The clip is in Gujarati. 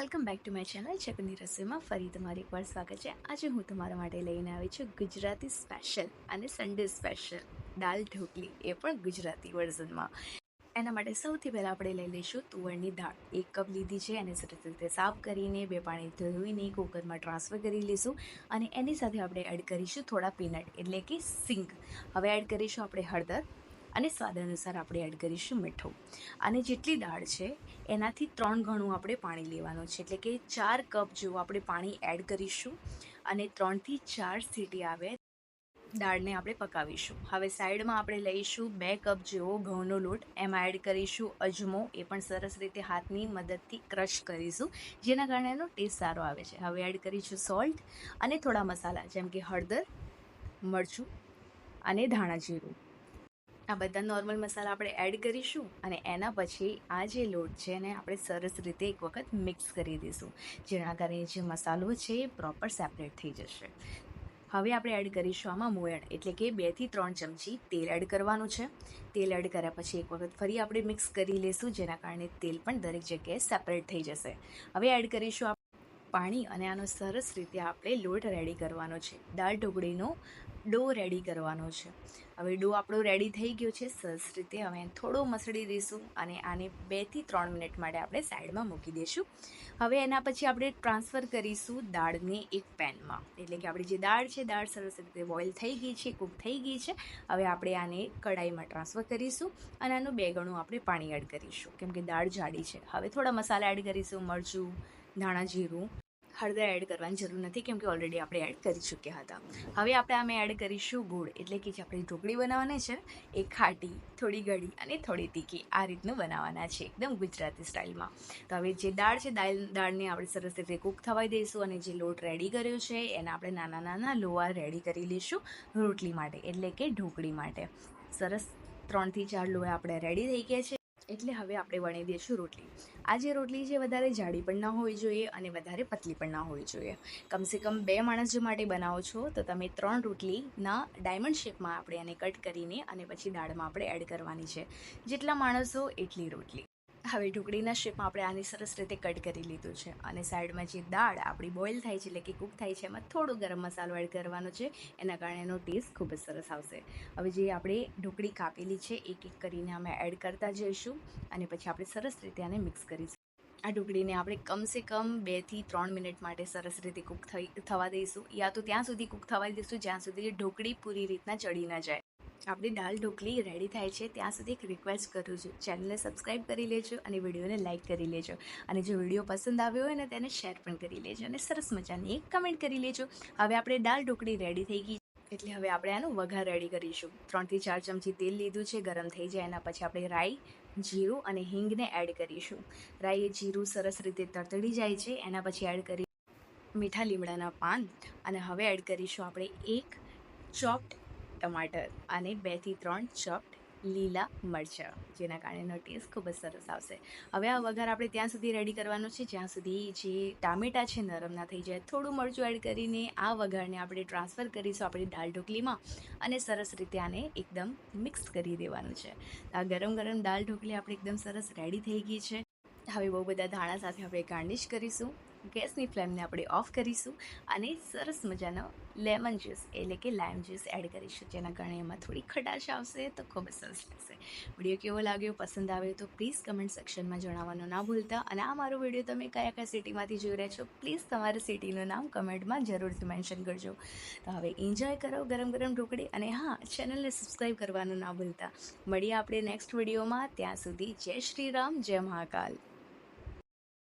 Welcome back to my channel ચકની રસોઈમાં ફરી તમારી એકવાર સ્વાગત છે. આજે હું તમારા માટે લઈને આવી છું ગુજરાતી સ્પેશિયલ અને સન્ડે સ્પેશિયલ દાલ ઢોકલી એ પણ ગુજરાતી વર્ઝનમાં એના માટે સૌથી પહેલાં આપણે લઈ લઈશું તુવરની દાળ. એક કપ લીધી છે અને સરસ રીતે સાફ કરીને બે પાણી ધોઈને કુકરમાં ટ્રાન્સફર કરી લઈશું અને એની સાથે આપણે એડ કરીશું થોડા પીનટ એટલે કે સિંગ હવે એડ કરીશું આપણે હળદર. અને સ્વાદ અનુસાર આપણે એડ કરીશું મીઠું. અને જેટલી દાળ છે, એનાથી ત્રણ ગણું આપણે પાણી લેવાનું છે. એટલે કે ચાર કપ જેવું આપણે પાણી એડ કરીશું અને ત્રણથી ચાર સીટી આવે દાળને આપણે પકાવીશું. હવે સાઈડમાં આપણે લઈશું બે કપ જેવો ઘઉંનો લોટ. એમાં એડ કરીશું અજમો. એ પણ સરસ રીતે હાથની મદદથી ક્રશ કરીશું. જેના કારણે એનો ટેસ્ટ સારો આવે છે. હવે એડ કરીશું સોલ્ટ અને થોડા મસાલા, જેમ કે હળદર, મરચું અને ધાણા જીરું. આ બધા નોર્મલ મસાલા આપણે એડ કરીશું અને એના પછી આ જે લોટ છે એને આપણે સરસ રીતે એક વખત મિક્સ કરી દઈશું. જેના કારણે જે મસાલો છે એ પ્રોપર સેપરેટ થઈ જશે. હવે આપણે એડ કરીશું આમાં મોયણ, એટલે કે બેથી ત્રણ ચમચી તેલ એડ કરવાનું છે. તેલ એડ કર્યા પછી એક વખત ફરી આપણે મિક્સ કરી લઈશું, જેના કારણે તેલ પણ દરેક જગ્યાએ સેપરેટ થઈ જશે. હવે એડ કરીશું પાણી અને આનો સરસ રીતે આપણે લોટ રેડી કરવાનો છે. દાળ ઢોકળીનો ડો રેડી કરવાનો છે. હવે ડો આપણો રેડી થઈ ગયો છે. સરસ રીતે હવે થોડો મસળી દઈશું અને આને બેથી ત્રણ મિનિટ માટે આપણે સાઈડમાં મૂકી દઈશું. હવે એના પછી આપણે ટ્રાન્સફર કરીશું દાળને એક પેનમાં. એટલે કે આપણી જે દાળ છે, દાળ સરસ રીતે બોઇલ થઈ ગઈ છે કૂક થઈ ગઈ છે. હવે આપણે આને કઢાઈમાં ટ્રાન્સફર કરીશું અને આનું બે ગણું આપણે પાણી એડ કરીશું. કેમ કે દાળ જાડી છે. હવે થોડા મસાલા એડ કરીશું. મરચું ધાણા જીરું હળદર એડ કરવાની જરૂર નથી કેમ કે ઓલરેડી આપણે એડ કરી ચૂક્યા હતા. હવે આપણે આમે એડ કરીશું ગુળ એટલે કે જે આપણે ઢોકળી બનાવવાની છે એ ખાટી, થોડી ગળી અને થોડી તીખી આ રીતનું બનાવવાના છે એકદમ ગુજરાતી સ્ટાઇલમાં. તો હવે જે દાળ છે દાળ દાળને આપણે સરસ રીતે કૂક થવાઈ દઈશું અને જે લોટ રેડી કર્યો છે એને આપણે નાના નાના લોવા રેડી કરી લઈશું રોટલી માટે એટલે કે ઢોકળી માટે. સરસ ત્રણથી ચાર લોહા આપણે રેડી થઈ ગયા છે. એટલે હવે આપણે વણી દઈશું રોટલી. આ જે રોટલી છે, વધારે જાડી પણ ના હોવી જોઈએ અને વધારે પતલી પણ ના હોવી જોઈએ. કમસે કમ બે માણસ જો માટે બનાવો છો, તો તમે ત્રણ રોટલીના ડાયમંડ શેપમાં આપણે એને કટ કરીને અને પછી દાળમાં આપણે એડ કરવાની છે. જેટલા માણસો, એટલી રોટલી. હવે ઢોકળીના શેપમાં આપણે આની સરસ રીતે કટ કરી લીધું છે. અને સાઈડમાં જે દાળ આપણી બોઇલ થાય છે, એટલે કે કૂક થાય છે, એમાં થોડો ગરમ મસાલો એડ કરવાનો છે. એના કારણે એનો ટેસ્ટ ખૂબ જ સરસ આવશે. હવે જે આપણે ઢોકળી કાપેલી છે, એક એક કરીને અમે એડ કરતા જઈશું અને પછી આપણે સરસ રીતે આને મિક્સ કરીશું. આ ઢોકળીને આપણે કમસે કમ બેથી ત્રણ મિનિટ માટે સરસ રીતે કૂક થઈ, થવા દઈશું. યા તો ત્યાં સુધી કૂક થવા દઈશું, જ્યાં સુધી ઢોકળી પૂરી રીતના ચડી ન જાય. આપણી દાળ ઢોકળી રેડી થાય છે, ત્યાં સુધી એક રિક્વેસ્ટ કરું છું. ચેનલને સબસ્ક્રાઈબ કરી લેજો અને વિડીયોને લાઇક કરી લેજો. અને જો વીડિયો પસંદ આવ્યો હોય ને, તેને શેર પણ કરી લેજો અને સરસ મજાની એક કમેન્ટ કરી લેજો. હવે આપણે દાળ ઢોકળી રેડી થઈ ગઈ એટલે હવે આપણે આનો વઘાર રેડી કરીશું. ત્રણથી ચાર ચમચી તેલ લીધું છે, ગરમ થઈ જાય એના પછી આપણે રાઈ, જીરું અને હિંગને એડ કરીશું. રાઈ જીરું સરસ રીતે તરતડી જાય છે, એના પછી એડ કરી મીઠા લીમડાના પાન. અને હવે એડ કરીશું આપણે એક ચોપ્ડ ટમાટર અને બેથી ત્રણ ચોપ્ડ લીલા મરચાં, જેના કારણે એનો ટેસ્ટ ખૂબ જ સરસ આવશે. હવે આ વઘાર આપણે ત્યાં સુધી રેડી કરવાનો છે. જ્યાં સુધી જે ટામેટાં છે નરમ ના થઈ જાય, થોડું મરચું એડ કરીને આ વઘારને આપણે ટ્રાન્સફર કરીશું આપણી દાળ ઢોકલીમાં અને સરસ રીતે આને એકદમ મિક્સ કરી દેવાનું છે. આ ગરમ ગરમ દાળ ઢોકલી આપણે એકદમ સરસ રેડી થઈ ગઈ છે. હવે બહુ બધા ધાણા સાથે આપણે ગાર્નિશ કરીશું. ગેસની ફ્લેમને આપણે ઓફ કરીશું અને સરસ મજાનો લેમન જ્યુસ એટલે કે લાઈમ જ્યુસ એડ કરીશું. જેના કારણે એમાં થોડી ખટાશ આવશે તો ખૂબ સરસ લાગશે. વીડિયો કેવો લાગ્યો? પસંદ આવ્યો તો પ્લીઝ કમેન્ટ સેક્શનમાં જણાવવાનું ના ભૂલતા. અને આ મારો વીડિયો તમે કયા કયા સિટીમાંથી જોઈ રહ્યા છો, પ્લીઝ તમારા સિટીનું નામ કમેન્ટમાં જરૂરથી મેન્શન કરજો. તો હવે એન્જોય કરો ગરમ ગરમ ઢોકળી અને હા, ચેનલને સબસ્ક્રાઈબ કરવાનું ના ભૂલતા. મળીએ આપણે નેક્સ્ટ વિડીયોમાં. ત્યાં સુધી જય શ્રી રામ, જય મહાકાલ.